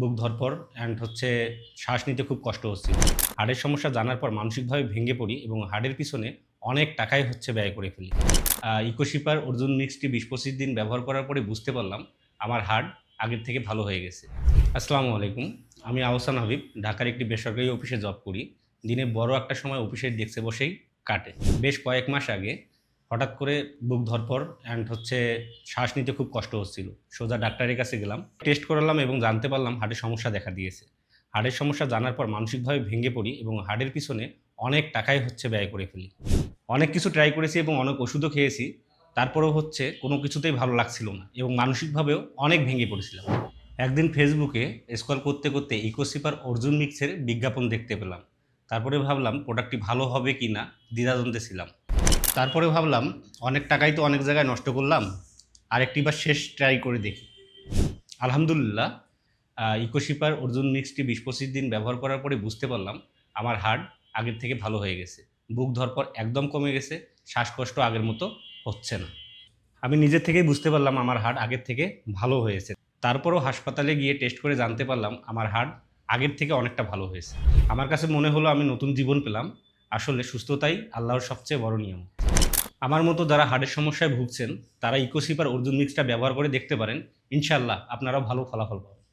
বুক ধরপর and হচ্ছে শ্বাস নিতে খুব কষ্ট হচ্ছিল হাড়ের সমস্যা জানার পর মানসিকভাবে ভেঙে পড়ি এবং হাড়ের পিছনে অনেক টাকাই হচ্ছে ব্যয় করে ফেলি। ইকোশিপার অর্জুন মিক্সটি বিশ পঁচিশ দিন ব্যবহার করার পরে বুঝতে পারলাম আমার হাড় আগের থেকে ভালো হয়ে গেছে। আসসালামু আলাইকুম, আমি আহসান হাবিব, ঢাকার একটি বেসরকারি অফিসে জব করি। দিনে বড় একটা সময় অফিসের ডেস্কে বসেই কাটে। বেশ কয়েক মাস আগে হঠাৎ করে বুক ধরপর অ্যান্ড হচ্ছে শ্বাস নিতে খুব কষ্ট হচ্ছিল। সোজা ডাক্তারের কাছে গেলাম টেস্ট করালাম এবং জানতে পারলাম হার্টের সমস্যা দেখা দিয়েছে। হার্টের সমস্যা জানার পর মানসিকভাবে ভেঙে পড়ি এবং হার্টের পিছনে অনেক টাকাই হচ্ছে ব্যয় করে ফেলি। অনেক কিছু ট্রাই করেছি এবং অনেক ওষুধও খেয়েছি, তারপরেও হচ্ছে কোনো কিছুতেই ভালো লাগছিল না এবং মানসিকভাবেও অনেক ভেঙে পড়েছিলাম। একদিন ফেসবুকে স্ক্রল করতে করতে ইকোসিপার অর্জুন মিক্সের বিজ্ঞাপন দেখতে পেলাম। তারপরে ভাবলাম প্রোডাক্টটি ভালো হবে কি না দ্বিধাদ্বন্দ্বে ছিলাম। তারপরে ভাবলাম, অনেক টাকাই তো অনেক জায়গায় নষ্ট করলাম, আরেকটি বার শেষ ট্রাই করে দেখি। আলহামদুলিল্লাহ ইকোশিপার অর্জুন মিক্সটি বিশ পঁচিশ দিন ব্যবহার করার পরে বুঝতে পারলাম, আমার হার্ট আগের থেকে ভালো হয়ে গেছে। বুক ধরপর একদম কমে গেছে, শ্বাসকষ্ট আগের মতো হচ্ছে না। আমি নিজের থেকেই বুঝতে পারলাম আমার হার্ট আগের থেকে ভালো হয়েছে। তারপরও হাসপাতালে গিয়ে টেস্ট করে জানতে পারলাম, আমার হার্ট আগের থেকে অনেকটা ভালো হয়েছে। আমার কাছে মনে হলো আমি নতুন জীবন পেলাম আসলে সুস্থতাই আল্লাহর সবচেয়ে বড় নিয়ম। আমার মতো যারা হার্টের সমস্যায় ভুগছেন, তারা ইকোসিপার অর্জুন মিক্সটা ব্যবহার করে দেখতে পারেন। ইনশাল্লাহ আপনারাও ভালো ফলাফল পাবেন।